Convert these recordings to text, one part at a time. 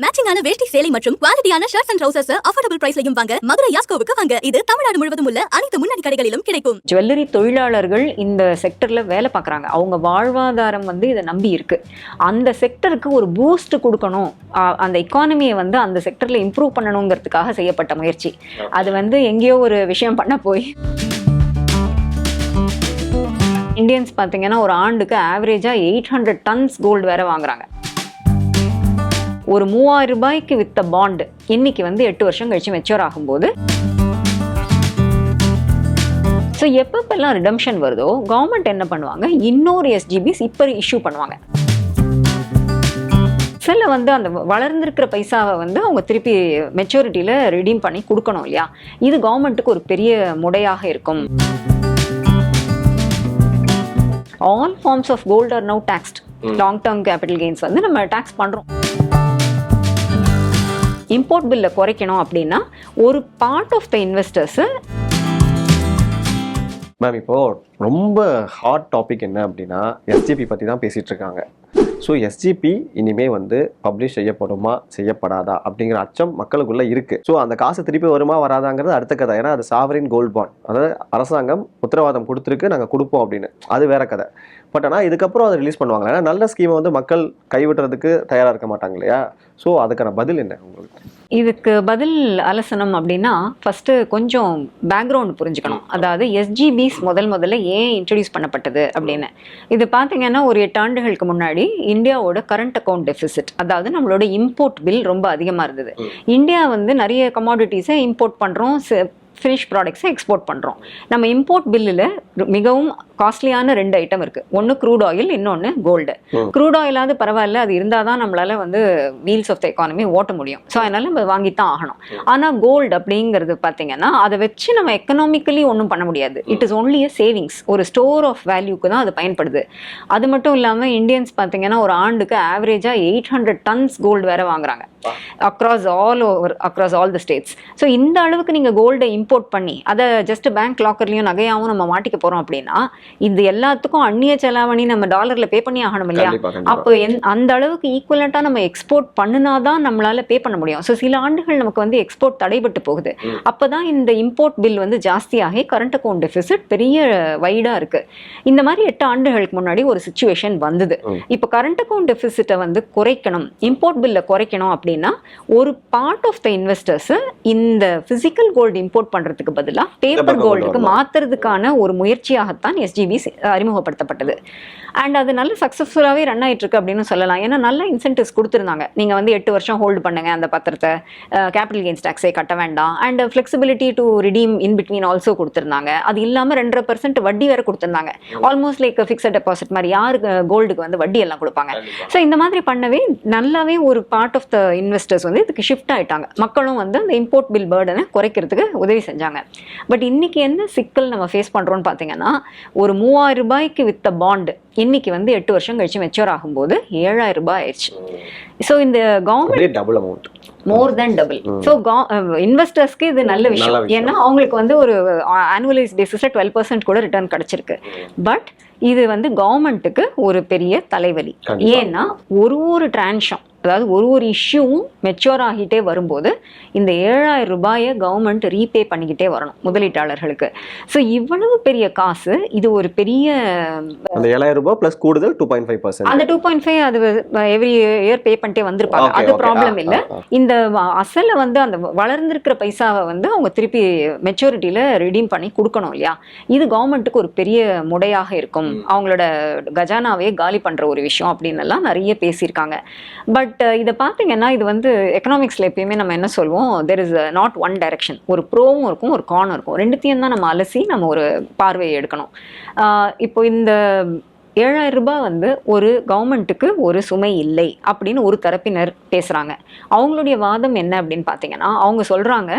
மேட்சிங்கான வேஷ்டி சேலை மற்றும் குவாலிட்டியான ஷர்ட்ஸ் அண்ட் ட்ரவுசர்ஸ் அஃபோர்டபுள் பிரைஸ்லையும் வாங்க மதுரை யாஸ்கோவுக்கு வாங்க. இது தமிழ்நாடு முழுவதும் உள்ள அனைத்து முன்னணி கடைகளிலும் கிடைக்கும். ஜுவல்லரி தொழிலாளர்கள் இந்த செக்டரில் வேலை பார்க்குறாங்க. அவங்க வாழ்வாதாரம் வந்து இதை நம்பி இருக்கு. அந்த செக்டருக்கு ஒரு பூஸ்ட் கொடுக்கணும். அந்த எக்கானமியை வந்து அந்த செக்டரில் இம்ப்ரூவ் பண்ணணுங்கிறதுக்காக செய்யப்பட்ட முயற்சி. அது வந்து எங்கேயோ ஒரு விஷயம் பண்ண போய். இந்தியன்ஸ் பார்த்தீங்கன்னா ஒரு ஆண்டுக்கு ஆவரேஜாக எயிட் ஹண்ட்ரட் டன்ஸ் கோல்டு வேற வாங்குறாங்க. ஒரு மூவாயிரம் ரூபாய்க்கு வித்த பாண்டு இன்னைக்கு வந்து எட்டு வருஷம் கழிச்சு மெச்சூர் ஆகும்போது. ஸோ எப்பப்பெல்லாம் ரிடம்ஷன் வருதோ கவர்மெண்ட் என்ன பண்ணுவாங்க? இன்னொரு எஸ்ஜிபிஸ் இப்போ இஷ்யூ பண்ணுவாங்க. சில வந்து அந்த வளர்ந்திருக்கிற பைசாவை வந்து அவங்க திருப்பி மெச்சூரிட்டியில் ரிடீம் பண்ணி கொடுக்கணும் இல்லையா? இது கவர்மெண்ட்டுக்கு ஒரு பெரிய முடையாக இருக்கும். All forms of gold are now taxed. Long term capital gains வந்து நம்ம டேக்ஸ் பண்ணுறோம் இம்போர்ட் பில்லை குறைக்கணும் அப்படின்னா ஒரு part of the investors ma'am இப்போது ரொம்ப ஹாட் டாபிக் என்ன அப்படின்னா எஸ்ஜிபி பற்றி தான் பேசிகிட்ருக்காங்க இருக்காங்க. ஸோ எஸ்ஜிபி இனிமே வந்து பப்ளிஷ் செய்யப்படுமா செய்யப்படாதா அப்படிங்கிற அச்சம் மக்களுக்குள்ளே இருக்குது ஸோ அந்த காசு திருப்பி வருமா வராதாங்கிறது அடுத்த கதை. ஏன்னா அது சாவரின் கோல்ட் பாண்ட் அதாவது அரசாங்கம் உத்தரவாதம் கொடுத்துருக்கு நாங்கள் கொடுப்போம் அப்படின்னு. அது வேற கதை. பட் ஆனால் இதுக்கப்புறம் அதை ரிலீஸ் பண்ணுவாங்க. ஏன்னா நல்ல ஸ்கீமை வந்து மக்கள் கைவிடுறதுக்கு தயாராக இருக்க மாட்டாங்க இல்லையா? ஸோ அதுக்கான பதில் என்ன உங்களுக்கு? இதுக்கு பதில் அலசனம் அப்படின்னா ஃபர்ஸ்ட் கொஞ்சம் பேக்ரவுண்ட் புரிஞ்சுக்கணும். அதாவது எஸ்ஜிபிஸ் முதல் முதல்ல ஏன் இன்ட்ரடியூஸ் பண்ணப்பட்டது அப்படின்னு. இது பார்த்தீங்கன்னா ஒரு எட்டு ஆண்டுகளுக்கு முன்னாடி இந்தியாவோட கரண்ட் அக்கவுண்ட் டெபிசிட் அதாவது நம்மளோட இம்போர்ட் பில் ரொம்ப அதிகமாக இருந்தது. இந்தியா வந்து நிறைய கமாடிட்டிஸை இம்போர்ட் பண்ணுறோம் ஃபினிஷ் ப்ராடக்ட்ஸை எக்ஸ்போர்ட் பண்ணுறோம் நம்ம இம்போர்ட் பில்லில் மிகவும் காஸ்ட்லியான ரெண்டு ஐட்டம் இருக்குது ஒன்று க்ரூட் ஆயில் இன்னொன்று கோல்டு. க்ரூட் ஆயிலாவது பரவாயில்ல அது இருந்தால் தான் நம்மளால வந்து வீல்ஸ் ஆஃப் த எக்கானமி ஓட்ட முடியும். ஸோ அதனால நம்ம வாங்கித்தான் ஆகணும். ஆனால் கோல்டு அப்படிங்கிறது பார்த்தீங்கன்னா அதை வச்சு நம்ம எக்கனாமிக்கலி ஒன்றும் பண்ண முடியாது. It is only a savings ஒரு ஸ்டோர் ஆஃப் வேல்யூக்கு தான் அது பயன்படுது. அது மட்டும் இல்லாமல் இந்தியன்ஸ் பார்த்தீங்கன்னா ஒரு ஆண்டுக்கு ஆவரேஜாக எயிட் ஹண்ட்ரட் டன்ஸ் கோல்டு வேற வாங்குறாங்க. Across all over across all the states so இந்த அளவுக்கு நீங்கள் கோல்டை இம்போர்ட் பண்ணி அதை ஜஸ்ட் பேங்க் லாக்கர்லையும் நகையாகவும் நம்ம மாட்டிக்க போகிறோம் அப்படின்னா இது எல்லாத்துக்கும் அந்நிய செலாவணி நம்ம டாலரில் பே பண்ணி ஆகணும் இல்லையா? அப்போ அந்த அளவுக்கு ஈக்குவலண்ட்டாக நம்ம எக்ஸ்போர்ட் பண்ணினாதான் நம்மளால பே பண்ண முடியும். ஸோ சில ஆண்டுகள் நமக்கு வந்து எக்ஸ்போர்ட் தடைபட்டு போகுது. ம். அப்பதான் இந்த இம்போர்ட் பில் வந்து ஜாஸ்தியாகி கரண்ட் அக்கௌண்ட் டெபிசிட் பெரிய வைடா இருக்கு. இந்த மாதிரி எட்டு ஆண்டுகளுக்கு முன்னாடி ஒரு சுச்சுவேஷன் வந்தது. இப்போ கரண்ட் அக்கௌண்ட் டெபிசிட்டை வந்து குறைக்கணும் இம்போர்ட் பில்லை குறைக்கணும் அப்படின்னா ஒரு பார்ட் ஆஃப் த இன்வெஸ்டர்ஸ் இந்த பிசிக்கல் கோல்டு இம்போர்ட் பண்றதுக்கு பதிலாக பேப்பர் கோல்டுக்கு. மாத்துறதுக்கான ஒரு முயற்சியாகத்தான் எஸ்ஜிபி அறிமுகப்படுத்தப்பட்டது. அண்ட் அது நல்ல சக்ஸஸ்ஃபுல்லாகவே ரன் ஆயிட்டு இருக்கு அப்படின்னு சொல்லலாம். ஏன்னா நல்ல இன்சென்டிவ்ஸ் கொடுத்துருந்தாங்க. நீங்கள் வந்து எட்டு வருஷம் ஹோல்டு பண்ணுங்க அந்த பத்திரத்தை. கேபிட்டல் கெயின்ஸ் டாக்ஸே கட்ட வேண்டாம். And flexibility to redeem in between also கொடுத்துருந்தாங்க. அது இல்லாமல் ரெண்டரை பர்சன்ட் வட்டி வேற கொடுத்துருந்தாங்க. ஆல்மோஸ்ட் லைக் ஃபிக்ஸட் டெபாசிட் மாதிரி யாருக்கு கோல்டுக்கு வந்து வட்டி எல்லாம் கொடுப்பாங்க. ஸோ இந்த மாதிரி பண்ணவே நல்லாவே ஒரு பார்ட் ஆஃப் த இன்வெஸ்டர்ஸ் வந்து இதுக்கு ஷிஃப்ட் ஆயிட்டாங்க. மக்களும் வந்து அந்த இம்போர்ட் பில் பேர்டனை குறைக்கிறதுக்கு உதவி செஞ்சாங்க. பட் இன்னைக்கு என்ன சிக்கல் நம்ம ஃபேஸ் பண்றோம்னு பார்த்தீங்கன்னா ஒரு மூவாயிரம் ரூபாய்க்கு வித்த பாண்டு இன்னைக்கு வந்து எட்டு வருஷம் கழிச்சு மெச்சூர் ஆகும்போது ஏழாயிரம் ரூபாய் ஆயிடுச்சு. ஸோ இந்த government double amount more than double. So இன்வெஸ்டர்ஸ்க்கு இது நல்ல விஷயம். ஏன்னா அவங்களுக்கு வந்து ஒரு ஆனுவலைஸ் பேசிஸில் டுவெல் பர்சன்ட் கூட ரிட்டர்ன் கிடைச்சிருக்கு. பட் இது வந்து கவர்மெண்ட்டுக்கு ஒரு பெரிய தலைவலி. ஏன்னா ஒரு ஒரு டிரான்ஷம் அதாவது ஒரு ஒரு இஷ்யூவும் மெச்சூர் ஆகிட்டே வரும்போது இந்த ஏழாயிரம் ரூபாயை கவர்மெண்ட் ரீபே பண்ணிக்கிட்டே வரணும் முதலீட்டாளர்களுக்கு. ஸோ இவ்வளவு பெரிய காசு இது ஒரு பெரிய அந்த ஏழாயிரம் ரூபாய் ப்ளஸ் கூடுதல் டூ பாயிண்ட் ஃபைவ் பர்சன்ட் அந்த டூ பாயிண்ட் ஃபைவ் அது எவ்ரி இயர் பே பண்ணிட்டே வந்திருப்பாங்க. அது. ப்ராப்ளம் இல்லை. இந்த அசலை வந்து அந்த வளர்ந்திருக்கிற பைசாவை வந்து அவங்க திருப்பி மெச்சூரிட்டியில் ரிடீம் பண்ணி கொடுக்கணும் இல்லையா? இது கவர்மெண்ட்டுக்கு ஒரு பெரிய முடையாக இருக்கும். அவங்களோட கஜானாவே காலி பண்ணுற ஒரு விஷயம் அப்படின்னு எல்லாம் நிறைய பேசியிருக்காங்க. பட் இதை பார்த்தீங்கன்னா இது வந்து எக்கனாமிக்ஸில் எப்பயுமே நம்ம என்ன சொல்லுவோம் there is not one direction ஒரு ப்ரோவும் இருக்கும் ஒரு கானும் இருக்கும். ரெண்டுத்தையும் தான் நம்ம அலசி நம்ம ஒரு பார்வையை எடுக்கணும். இப்போ இந்த ஏழாயிரம் ரூபாய் வந்து ஒரு கவர்மெண்ட்டுக்கு ஒரு சுமை இல்லை அப்படின்னு ஒரு தரப்பினர் பேசுகிறாங்க அவங்களுடைய வாதம் என்ன அப்படின்னு பார்த்தீங்கன்னா அவங்க சொல்கிறாங்க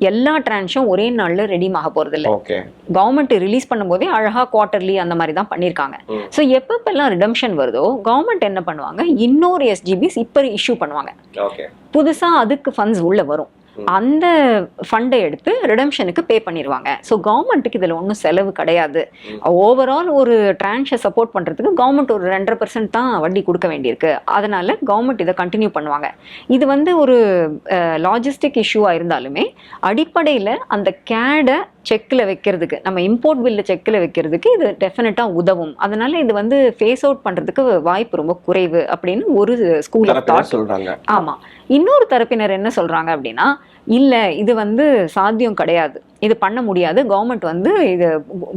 எல்லா டிரான்ஷும் ஒரே நாளில் ரெடீம் ஆக போகிறதில்ல ஓகே கவர்மெண்ட் ரிலீஸ் பண்ணும்போதே அழகாக குவார்ட்டர்லி அந்த மாதிரி தான் பண்ணியிருக்காங்க. ஸோ எப்பப்பெல்லாம் ரிடம்ஷன் வருதோ கவர்மெண்ட் என்ன பண்ணுவாங்க? இன்னொரு எஸ்ஜிபிஸ் இப்போ இஷ்யூ பண்ணுவாங்க. ஓகே புதுசாக அதுக்கு ஃபண்ட்ஸ் உள்ளே வரும். அந்த ஃபண்டை எடுத்து ரிடம்ஷனுக்கு பே பண்ணிடுவாங்க ஸோ கவர்மெண்ட்டுக்கு இதில் ஒன்றும் செலவு கிடையாது. ஓவரால் ஒரு ட்ரான்ஷை சப்போர்ட் பண்ணுறதுக்கு கவர்மெண்ட் ஒரு ரெண்டரை பர்சன்ட் தான் வட்டி கொடுக்க வேண்டியிருக்கு. அதனால கவர்மெண்ட் இதை கண்டினியூ பண்ணுவாங்க. இது வந்து ஒரு லாஜிஸ்டிக் இஷ்யூவாக இருந்தாலுமே அடிப்படையில் அந்த கேடை செக்கில் வைக்கிறதுக்கு நம்ம இம்போர்ட் பில்ல செக்கில் வைக்கிறதுக்கு இது டெஃபினட்டாக உதவும். அதனால இது வந்து ஃபேஸ் அவுட் பண்ணுறதுக்கு வாய்ப்பு ரொம்ப குறைவு அப்படின்னு ஒரு ஸ்கூல் ஆஃப் தாட் சொல்றாங்க. ஆமா. இன்னொரு தரப்பினர் என்ன சொல்றாங்க அப்படின்னா இல்ல இது வந்து சாத்தியம் கிடையாது. இது பண்ண முடியாது. கவர்மெண்ட் வந்து இது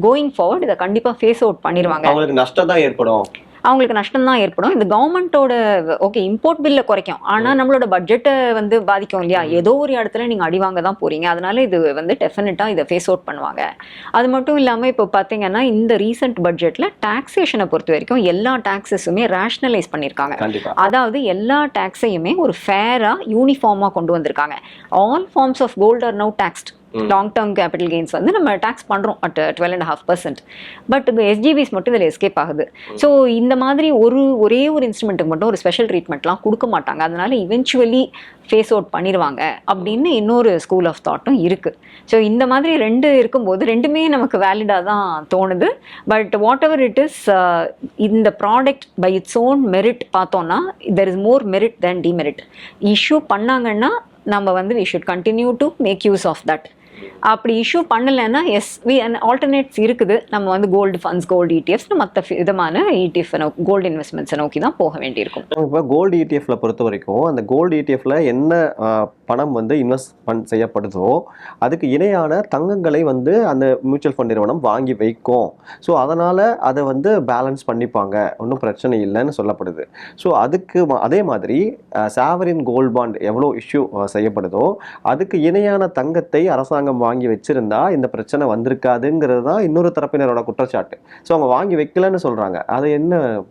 கோயிங் ஃபார்வர்ட் இதை கண்டிப்பா ஃபேஸ் அவுட் பண்ணிடுவாங்க அவங்களுக்கு நஷ்டம் தான் ஏற்படும். அவங்களுக்கு நஷ்டம் தான் ஏற்படும். இந்த கவர்மெண்ட்டோட ஓகே இம்போர்ட் பில்ல குறைக்கும். ஆனா நம்மளோட பட்ஜெட்டை வந்து பாதிக்கும் இல்லையா? ஏதோ ஒரு இடத்துல நீங்க அடிவாங்க தான் போறீங்க. அதனால இது வந்து டெஃபினட்டா இதை ஃபேஸ் அவுட் பண்ணுவாங்க. அது மட்டும் இல்லாம இப்போ பாத்தீங்கன்னா இந்த ரீசெண்ட் பட்ஜெட்ல டாக்ஸேஷனை பொறுத்த வரைக்கும் எல்லா டாக்ஸஸுமே ரேஷனலைஸ் பண்ணியிருக்காங்க. அதாவது எல்லா டேக்ஸையுமே ஒரு ஃபேராக யூனிஃபார்மாக கொண்டு வந்திருக்காங்க. All forms of gold are now taxed. Long term capital gains வந்து நம்ம டேக்ஸ் பண்ணுறோம் at twelve and half percent but SGBs மட்டும் இதில் எஸ்கேப் ஆகுது. ஸோ இந்த மாதிரி ஒரு ஒரே ஒரு இன்ஸ்ட்ருமெண்ட்டுக்கு மட்டும் ஒரு ஸ்பெஷல் ட்ரீட்மெண்ட்லாம் கொடுக்க மாட்டாங்க. அதனால இவென்ச்சுவலி ஃபேஸ் அவுட் பண்ணிடுவாங்க அப்படின்னு இன்னொரு ஸ்கூல் ஆஃப் தாட்டும் இருக்குது ஸோ இந்த மாதிரி ரெண்டு இருக்கும்போது ரெண்டுமே நமக்கு வேலிடாக தான் தோணுது. But whatever it is இந்த product by its own merit பார்த்தோம்னா there is more merit than demerit issue பண்ணாங்கன்னா நம்ம வந்து we should continue to make use of that அப்படி இஷ்யூ பண்ணலைன்னா எஸ் வி ஆல்டர்னேட்ஸ் இருக்குது. நம்ம வந்து கோல்டு ஃபண்ட்ஸ் கோல்டு இடிஎஃப்ஸ் மற்ற விதமான இடிஎஃப் கோல்டு இன்வெஸ்ட்மெண்ட்ஸை நோக்கி தான் போக வேண்டியிருக்கும். இப்போ கோல்டு இடிஎஃப்ல பொறுத்த வரைக்கும் அந்த கோல்டு இடிஎஃப்ல என்ன பணம் வந்து இன்வெஸ்ட் பண்ண செய்யப்படுதோ அதுக்கு இணையான தங்கங்களை வந்து அந்த மியூச்சுவல் ஃபண்ட் நிறுவனம் வாங்கி வைக்கும். ஸோ அதனால் அதை வந்து பேலன்ஸ் பண்ணிப்பாங்க. ஒன்றும் பிரச்சனை இல்லைன்னு சொல்லப்படுது. ஸோ அதுக்கு அதே மாதிரி சாவரின் கோல்ட் பாண்ட் எவ்வளோ இஷ்யூ செய்யப்படுதோ அதுக்கு இணையான தங்கத்தை அரசாங்கம் வாங்கி வச்சிருந்தா இந்த பிரச்சனை வந்திருக்காதுங்கிறது தான் இன்னொரு தரப்பினரோட குற்றச்சாட்டு. ஸோ அவங்க வாங்கி வைக்கலன்னு சொல்றாங்க. அதை என்ன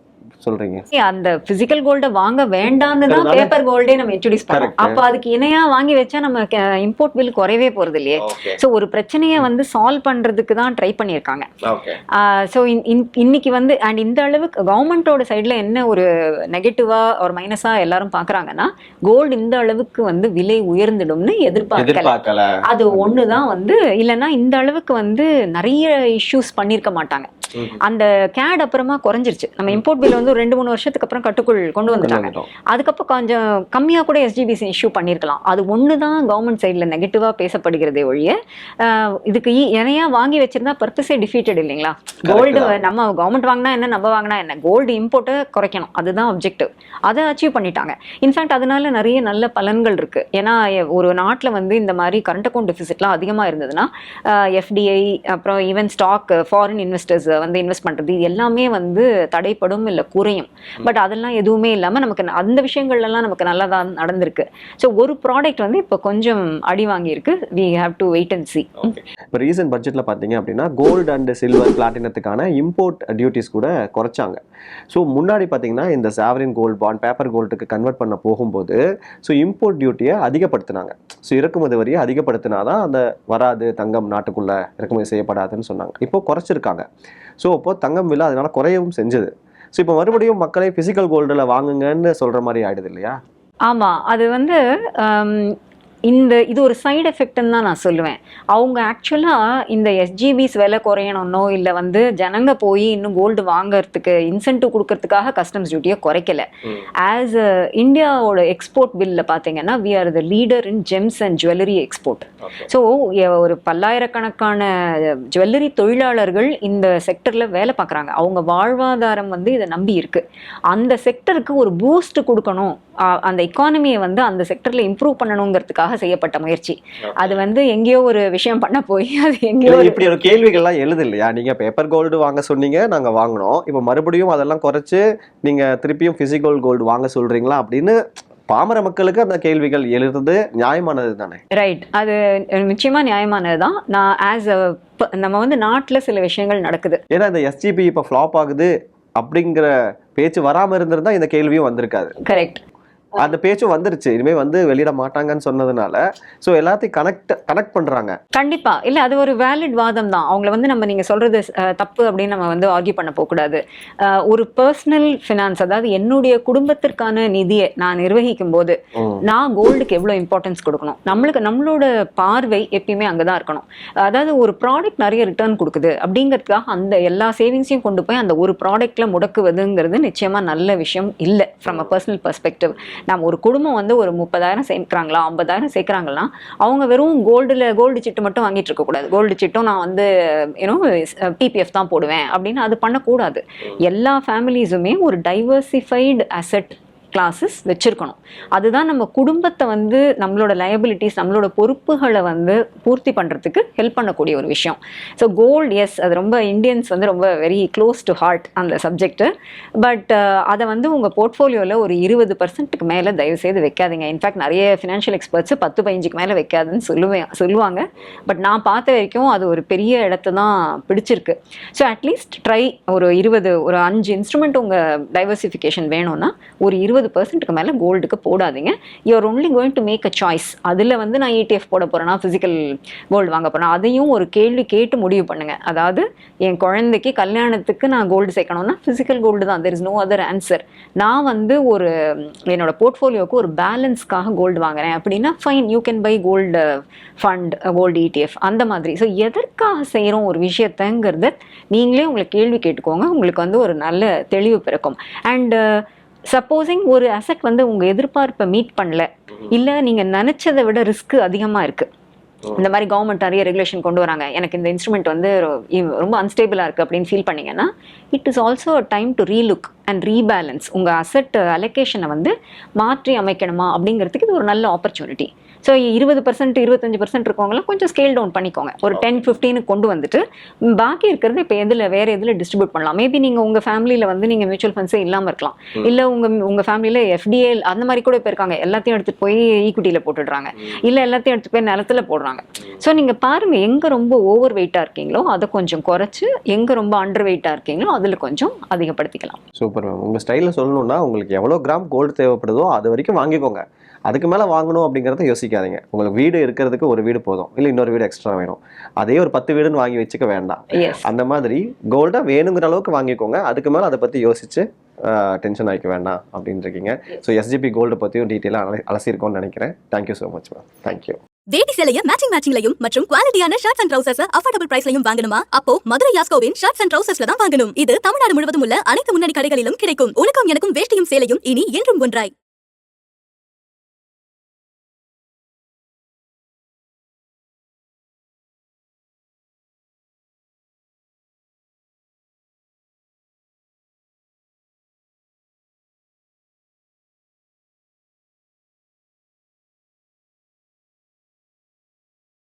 சொல்றீங்க. அந்த பிசிக்கல் கோல்ட வாங்க வேண்டாம்னு தான் பேப்பர் கோல்டே நம்ம இன்ட்ரோடியூஸ் பண்ணோம். அப்ப அதுக்கு இணையா வாங்கி வச்சா நம்ம இம்போர்ட் பில் குறையவே போறது இல்லையே. ஸோ ஒரு பிரச்சனையை வந்து சால்வ் பண்றதுக்கு தான் ட்ரை பண்ணியிருக்காங்க. ஸோ இன்னைக்கு வந்து அண்ட் இந்த அளவுக்கு கவர்மெண்ட்டோட சைடில் என்ன ஒரு நெகட்டிவாக ஒரு மைனஸாக எல்லாரும் பார்க்குறாங்கன்னா கோல்டு இந்த அளவுக்கு வந்து விலை உயர்ந்துடும்னு எதிர்பார்க்கல. அது ஒன்று தான் வந்து இல்லைன்னா இந்த அளவுக்கு வந்து நிறைய இஷ்யூஸ் பண்ணியிருக்க மாட்டாங்க. அந்த கேட் அப்புறமா குறைஞ்சிருச்சு. நம்ம இம்போர்ட் பில் வந்து ஒரு ரெண்டு மூணு வருஷத்துக்கு அப்புறம் கட்டுக்குள் கொண்டு வந்துட்டாங்க. அதுக்கப்புறம் கொஞ்சம் கம்மியாக கூட எஸ்ஜிபிசி இஷ்யூ பண்ணியிருக்கலாம் அது ஒன்று தான் கவர்மெண்ட் சைடில் நெகட்டிவாக பேசப்படுகிறதே ஒழிய இதுக்கு ஈ- இணையா வாங்கி வச்சிருந்தா பர்பஸே டிஃபீட்டட் இல்லைங்களா? கோல்டு. நம்ம கவர்மெண்ட் வாங்கினா என்ன நம்ம வாங்கினா என்ன? கோல்டு இம்போர்ட்டை குறைக்கணும். அதுதான் அப்ஜெக்டிவ் அதை அச்சீவ் பண்ணிட்டாங்க. இன்ஃபேக்ட் அதனால நிறைய நல்ல பலன்கள் இருக்கு. ஏன்னா ஒரு நாட்டில் வந்து இந்த மாதிரி கரண்ட் அக்கௌண்ட் டெபிசிட்லாம் அதிகமாக இருந்ததுன்னா எஃப்டிஐ அப்புறம் ஈவன் ஸ்டாக் ஃபாரின் இன்வெஸ்டர்ஸ் வந்து இன்வெஸ்ட் பண்ணுறது எல்லாமே வந்து தடைப்படும் இல்லை குறையும். பட் அதெல்லாம் எதுவுமே இல்லாமல் நமக்கு அந்த விஷயங்கள்லாம் நமக்கு நல்லா தான் நடந்திருக்கு. ஸோ ஒரு ப்ராடக்ட் வந்து இப்போ கொஞ்சம் அடி வாங்கியிருக்கு. We have to wait and see இப்போ ரீசன்ட் பட்ஜெட்டில் பார்த்தீங்க அப்படின்னா கோல்டு அண்ட் சில்வர் பிளாட்டினத்துக்கான இம்போர்ட் டியூட்டிஸ் கூட குறைச்சாங்க. ஸோ முன்னாடி பார்த்தீங்கன்னா இந்த சாவரின் கோல்ட் பாண்ட் பேப்பர் கோல்டுக்கு கன்வெர்ட் பண்ண போகும்போது ஸோ இம்போர்ட் டியூட்டியை அதிகப்படுத்தினாங்க. ஸோ இறக்குமதி வரியை அதிகப்படுத்தினாதான் அந்த வராது தங்கம் நாட்டுக்குள்ளே இறக்குமதி செய்யப்படாதுன்னு சொன்னாங்க. இப்போ குறைச்சிருக்காங்க. ஸோ அப்போது தங்கம் விலை அதனால குறையவும் செஞ்சது. ஸோ இப்போ மறுபடியும் மக்களை ஃபிசிக்கல் கோல்டில் வாங்குங்கன்னு சொல்கிற மாதிரி ஆகிடுது இல்லையா? ஆமாம் அது வந்து இந்த இது ஒரு சைடு எஃபெக்ட்னு தான் நான் சொல்லுவேன். அவங்க ஆக்சுவலாக இந்த எஸ்ஜிபிஸ் விலை குறையணும்னோ இல்லை வந்து ஜனங்க போய் இன்னும் கோல்டு வாங்குறதுக்கு இன்சென்டிவ் கொடுக்கறதுக்காக கஸ்டம்ஸ் டியூட்டியை குறைக்கல. ஆஸ் இந்தியாவோட எக்ஸ்போர்ட் பில்ல பார்த்தீங்கன்னா we are the leader in gems and jewellery export so ஒரு பல்லாயிரக்கணக்கான ஜுவல்லரி தொழிலாளர்கள் இந்த செக்டரில் வேலை பார்க்குறாங்க அவங்க வாழ்வாதாரம் வந்து இதை நம்பி இருக்கு. அந்த செக்டருக்கு ஒரு பூஸ்ட் கொடுக்கணும். அந்த எக்கானமியை வந்து அந்த செக்டரில் இம்ப்ரூவ் பண்ணணுங்கிறதுக்காக செய்யப்பட்ட முயற்சி. அது வந்து எங்கேயோ ஒரு விஷயம் பண்ண போய் அது எங்கேயோ இப்படி ஒரு கேள்விகள்லாம் எழுது இல்லையா நீங்க பேப்பர் கோல்டு வாங்க சொன்னீங்க நாங்க வாங்கினோம். இப்போ மறுபடியும் அதெல்லாம் குறைச்சு நீங்க திருப்பியும் பிசிக்கல் கோல்டு வாங்க சொல்றீங்களா அப்படின்னு பாமர மக்களுக்கு அந்த கேள்விகள் எழுதுறது நியாயமானது தானே? ரைட் அது நிச்சயமா நியாயமானது தான். நான் ஆஸ் நம்ம வந்து நாட்டில் சில விஷயங்கள் நடக்குது. ஏன்னா இந்த எஸ்ஜிபி இப்போ ஃப்ளாப் ஆகுது அப்படிங்கிற பேச்சு வராம இருந்திருந்தா இந்த கேள்வியும் வந்திருக்காது. கரெக்ட் அந்த பேச்சும் வந்துருச்சு. இனிமே வந்து வெளியிட மாட்டாங்கன்னு சொன்னதுனால. ஸோ எல்லாத்தையும் கனெக்ட் கனெக்ட் பண்றாங்க. கண்டிப்பா. இல்ல அது ஒரு வேலிட் வாதம் தான். அவங்கள வந்து நம்ம நீங்க சொல்றது தப்பு அப்படின்னு நம்ம வந்து ஆர்கியூ பண்ண போகக்கூடாது. ஒரு பர்சனல் ஃபினான்ஸ் அதாவது என்னுடைய குடும்பத்திற்கான நிதியை நான் நிர்வகிக்கும் போது. நான் கோல்டுக்கு எவ்வளோ இம்பார்ட்டன்ஸ் கொடுக்கணும்? நம்மளுக்கு நம்மளோட பார்வை எப்பயுமே அங்கே தான் இருக்கணும். அதாவது ஒரு ப்ராடக்ட் நிறைய ரிட்டர்ன் கொடுக்குது அப்படிங்கிறதுக்காக அந்த எல்லா சேவிங்ஸையும் கொண்டு போய் அந்த ஒரு ப்ராடக்ட்ல முடக்குவதுங்கிறது நிச்சயமா நல்ல விஷயம் இல்லை ஃப்ரம் அ பர்சனல் பெர்ஸ்பெக்டிவ் நம்ம ஒரு குடும்பம் வந்து ஒரு முப்பதாயிரம் சேர்க்குறாங்களா ஐம்பதாயிரம் சேர்க்குறாங்கன்னா அவங்க வெறும் கோல்டில் கோல்டு சிட்டு மட்டும் வாங்கிட்டு இருக்கக்கூடாது கோல்டு சிட்டும் நான் வந்து யூனோ பிபிஎஃப் தான் போடுவேன் அப்படின்னு அது பண்ணக்கூடாது. எல்லா ஃபேமிலிஸுமே ஒரு டைவர்சிஃபைடு அசெட் கிளாஸஸ் வச்சுருக்கணும். அதுதான் நம்ம குடும்பத்தை வந்து நம்மளோட லயபிலிட்டிஸ் நம்மளோட பொறுப்புகளை வந்து பூர்த்தி பண்ணுறதுக்கு ஹெல்ப் பண்ணக்கூடிய ஒரு விஷயம். ஸோ கோல்டு எஸ் அது ரொம்ப இந்தியன்ஸ் வந்து ரொம்ப வெரி க்ளோஸ் டு ஹார்ட் அந்த சப்ஜெக்ட்டு பட் அதை வந்து உங்கள் போர்ட்ஃபோலியோவில் ஒரு இருபது பர்சன்ட்டுக்கு மேலே தயவுசெய்து வைக்காதீங்க. இன்ஃபேக்ட் நிறைய ஃபினான்ஷியல் எக்ஸ்பர்ட்ஸ் பத்து பதினஞ்சுக்கு மேலே வைக்காதுன்னு சொல்லுவேன் சொல்லுவாங்க. பட் நான் பார்த்த வரைக்கும் அது ஒரு பெரிய இடத்த தான் பிடிச்சிருக்கு. ஸோ அட்லீஸ்ட் ட்ரை ஒரு இருபது ஒரு அஞ்சு இன்ஸ்ட்ருமெண்ட் உங்கள் டைவர்சிஃபிகேஷன் வேணும்னா ஒரு இருபது பர்சன்ட்டுக்கு மேலே கோல்டுக்கு போடாதீங்க. You're only going to make a choice அதில் வந்து நான் இடிஎஃப் போட போகிறேன்னா ஃபிசிக்கல் கோல்டு வாங்க போகிறேன் அதையும் ஒரு கேள்வி கேட்டு முடிவு பண்ணுங்க. அதாவது என் குழந்தைக்கு கல்யாணத்துக்கு நான் கோல்டு சேர்க்கணும்னா ஃபிசிக்கல் கோல்டு தான். There is no other answer நான் வந்து ஒரு என்னோட போர்ட்ஃபோலியோக்கு ஒரு பேலன்ஸ்க்காக கோல்டு வாங்குறேன். அப்படின்னா fine you can buy gold fund gold ETF அந்த மாதிரி. ஸோ எதற்காக செய்கிறோம் ஒரு விஷயத்தங்கிறத நீங்களே உங்களை கேள்வி கேட்டுக்கோங்க. உங்களுக்கு வந்து ஒரு நல்ல தெளிவு பிறக்கும். அண்ட் சப்போஸிங் ஒரு அசெட் வந்து உங்கள் எதிர்பார்ப்பை மீட் பண்ணல. இல்லை நீங்கள் நினச்சதை விட ரிஸ்க் அதிகமாக இருக்குது இந்த மாதிரி கவர்மெண்ட் நிறைய ரெகுலேஷன் கொண்டு வராங்க. எனக்கு இந்த இன்ஸ்ட்ருமெண்ட் வந்து ரொம்ப அன்ஸ்டேபிளாக இருக்குது அப்படின்னு ஃபீல் பண்ணீங்கன்னா it is also time to relook and rebalance உங்கள் அசெட் அலோகேஷனை வந்து மாற்றி அமைக்கணுமா அப்படிங்கிறதுக்கு இது ஒரு நல்ல ஆப்பர்ச்சுனிட்டி ஸோ இருபது பர்சன்ட் இருபத்தஞ்சு பர்சன்ட் இருக்கவங்களாம் கொஞ்சம் ஸ்கேல் டவுன் பண்ணிக்கோங்க. ஒரு டென் ஃபிஃப்டீனுக்கு கொண்டு வந்துட்டு பாக்கி இருக்கிறது இப்போ எதில் வேறு எதில் டிஸ்ட்ரிபியூட் பண்ணலாம்? மேபி நீங்கள் உங்கள் ஃபேமிலியில் வந்து நீங்கள் மியூச்சுவல் ஃபண்ட்ஸே இல்லாமல் இருக்கலாம். இல்லை உங்கள் உங்கள் ஃபேமிலியில் எஃப்டிஏ அந்த மாதிரி கூட இப்போ இருக்காங்க எல்லாத்தையும் எடுத்துகிட்டு போய் ஈக்விட்டியில் போட்டுடுறாங்க. இல்லை எல்லாத்தையும் எடுத்து போய் நிலத்துல போடுறாங்க. ஸோ நீங்கள் பாருங்க எங்கே ரொம்ப ஓவர் வெயிட்டாக இருக்கீங்களோ அதை கொஞ்சம் குறைச்சு எங்கே ரொம்ப அண்டர் வெயிட்டாக இருக்கீங்களோ அதில் கொஞ்சம் அதிகப்படுத்திக்கலாம். சூப்பர் மேம் உங்கள் ஸ்டைலில் சொல்லணும்னா உங்களுக்கு எவ்வளோ கிராம் கோல்டு தேவைப்படுதோ அது வரைக்கும் வாங்கிக்கோங்க. அதுக்கு மேலே வாங்கணும் அப்படிங்கிறத யோசிக்காதீங்க. உங்களுக்கு வீடு இருக்கிறதுக்கு ஒரு வீடு போதும். இல்லை இன்னொரு வீடு எக்ஸ்ட்ரா வேணும். அதே ஒரு பத்து வீடுன்னு வாங்கி வச்சுக்க வேண்டாம். அந்த மாதிரி கோல்டை வேணுங்கிற அளவுக்கு வாங்கிக்கோங்க. அதுக்கு மேலே அதை பற்றி யோசிச்சு டென்ஷன் ஆகிக்க வேண்டாம் அப்படின்னு இருக்கீங்க ஸோ எஸ்ஜிபி கோல்டு பற்றியும் டீட்டெயிலாக அல அலசியிருக்கோம்னு நினைக்கிறேன். Thank you so much ma'am thank you வேட்டி சேலைய மேட்சிங் மேட்சிங்லயும் மற்றும் குவாலிட்டியான ஷர்ட்ஸ் அண்ட் ட்ரவுசர்ஸ் அஃபோர்டபுள் பிரைஸ்லயும் வாங்கணுமா? அப்போ மதுரை யாஸ்கோவின் ஷர்ட்ஸ் அண்ட் ட்ரவுசர்ஸ்ல தான் வாங்கணும். இது தமிழ்நாடு முழுவதும் உள்ள அனைத்து முன்னணி கடைகளிலும் கிடைக்கும். உனக்கும் எனக்கும் வேஷ்டியும் சேலையும் இனி என்றும் ஒன்றாய்.